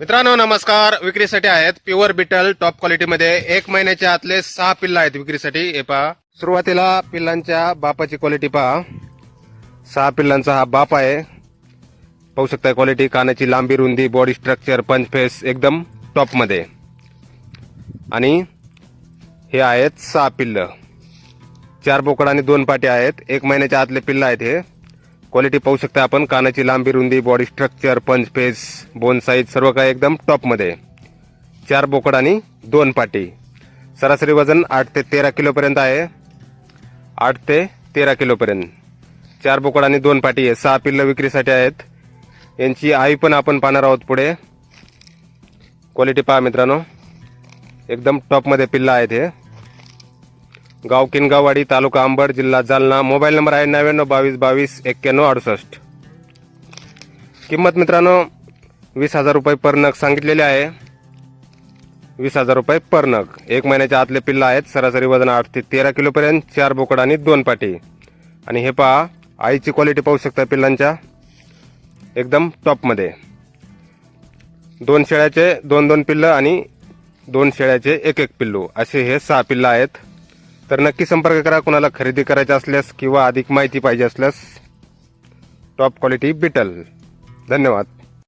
मित्रांनो नमस्कार. विक्रीसाठी आहेत प्युअर बिटल टॉप क्वालिटीमध्ये. एक महिन्याच्या आतले सहा पिल्ल आहेत विक्रीसाठी. हे पहा. सुरुवातीला पिल्लांच्या बापाची क्वालिटी पहा. सहा पिल्लांचा हा बाप आहे. पाहू शकता क्वालिटी. कानाची लांबी रुंदी बॉडी स्ट्रक्चर पंच फेस एकदम टॉपमध्ये. आणि हे आहेत सहा पिल्ल. चार बोकड आणि दोन पाटे आहेत. एक महिन्याच्या आतले पिल्ल आहेत हे. क्वालिटी पाहू शकता आपण. कानाची लांबी रुंदी body structure punch face bone size सर्व काही एकदम टॉपमध्ये चार बोकड आणि दोन पाटी. सरासरी वजन आठ ते तेरा किलोपर्यंत आहे. आठ ते तेरा किलोपर्यंत चार बोकड आणि दोन पाटी आहे सहा पिल्लं विक्रीसाठी आहेत. यांची आई पण आपण पाहणार आहोत पुढे. क्वालिटी पहा मित्रांनो. एकदम टॉपमध्ये पिल्लं आहेत हे. गाव किनगाववाडी तालुका अंबड जिल्हा जालना. मोबाईल नंबर आहे नव्याण्णव बावीस बावीस एक्क्याण्णव अडुसष्ट. किंमत मित्रांनो वीस हजार रुपये पर नग सांगितलेले आहे. वीस हजार रुपये पर नग. एक महिन्याच्या आतले पिल्लं आहेत. सरासरी वजन आठ ते तेरा किलोपर्यंत चार बोकड आणि दोन पाटी. आणि हे पहा आईची क्वालिटी पाहू शकता पिल्लांच्या. एकदम टॉपमध्ये दोन शेळ्याचे दोन दोन पिल्लं आणि दोन शेळ्याचे एक एक पिल्लू. असे हे सहा पिल्लं आहेत. तर नक्की संपर्क करा कोणाला खरेदी करायचा असल्यास किंवा अधिक माहिती पाहिजे असल्यास. टॉप क्वालिटी बिटल धन्यवाद.